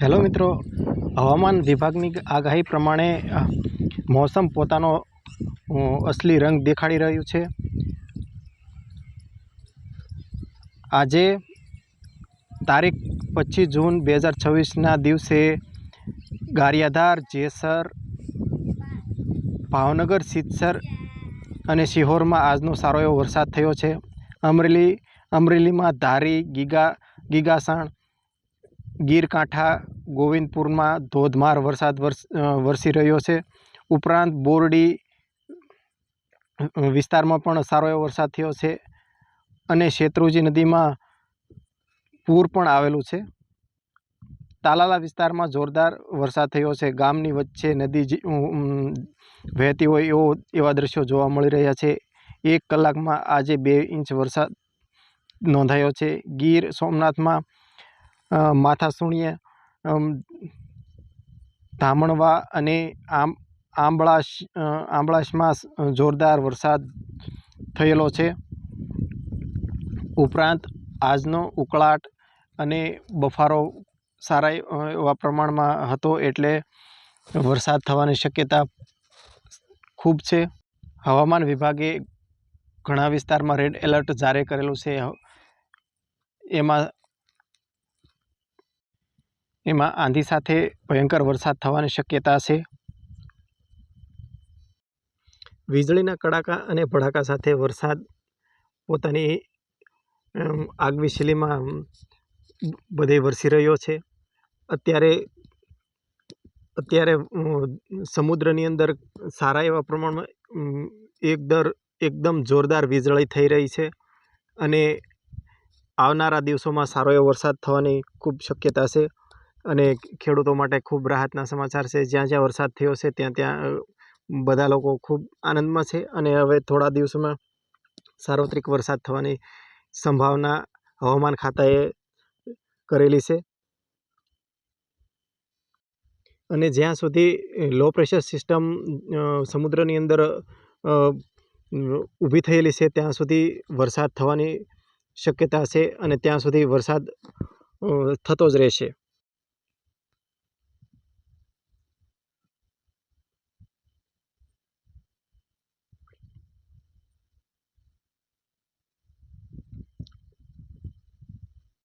Hello મિત્રો, હવામાન વિભાગની આગાહી પ્રમાણે મોસમ પોતાનો અસલી રંગ દેખાડી રહ્યું છે. આજે તારીખ પચીસ જૂન બે હજાર છવ્વીસના દિવસે ગારિયાધાર, જેસર, ભાવનગર સિત્સર અને સિહોરમાં આજનો સારો એવો વરસાદ થયો છે. અમરેલી, અમરેલીમાં ધારી ગીગા, ગીગાસણ ગીરકાંઠા, ગોવિંદપુરમાં ધોધમાર વરસાદ વરસ વરસી રહ્યો છે. ઉપરાંત બોરડી વિસ્તારમાં પણ સારો એવો વરસાદ થયો છે અને શેત્રુજી નદીમાં પૂર પણ આવેલું છે. તાલાલા વિસ્તારમાં જોરદાર વરસાદ થયો છે. ગામની વચ્ચે નદી વહેતી હોય એવો, એવા દ્રશ્યો જોવા મળી રહ્યા છે. એક કલાકમાં આજે બે ઇંચ વરસાદ નોંધાયો છે. ગીર સોમનાથમાં અ, માથાસુણીએ ધામણવા અને આમ આંબળાશ આંબળાશમાં જોરદાર વરસાદ થયેલો છે. ઉપરાંત આજનો ઉકળાટ અને બફારો સારા એવા પ્રમાણમાં હતો એટલે વરસાદ થવાની શક્યતા ખૂબ છે. હવામાન વિભાગે ઘણા વિસ્તારમાં રેડ એલર્ટ જારી કરેલું છે. એમાં એમાં આંધી સાથે ભયંકર વરસાદ થવાની શક્યતા છે. વીજળીના કડાકા અને ભડાકા સાથે વરસાદ પોતાની આગવી શૈલીમાં અમ, બધે વરસી રહ્યો છે. અત્યારે અત્યારે સમુદ્રની અંદર સારા એવા પ્રમાણમાં એકદર એકદમ જોરદાર વીજળી થઈ રહી છે અને આવનારા દિવસોમાં સારો એવો વરસાદ થવાની ખૂબ શક્યતા છે. અને ખેડૂતો માટે ખૂબ રાહતના સમાચાર છે. જ્યાં જ્યાં વરસાદ થયો છે, ત્યાં ત્યાં બધા લોકો ખૂબ આનંદમાં છે અને હવે થોડા દિવસોમાં સાર્વત્રિક વરસાદ થવાની સંભાવના હવામાન ખાતાએ કરેલી છે. અને જ્યાં સુધી લો પ્રેશર સિસ્ટમ સમુદ્રની અંદર ઊભી થયેલી છે, ત્યાં સુધી વરસાદ થવાની શક્યતા છે અને ત્યાં સુધી વરસાદ થતો જ રહેશે.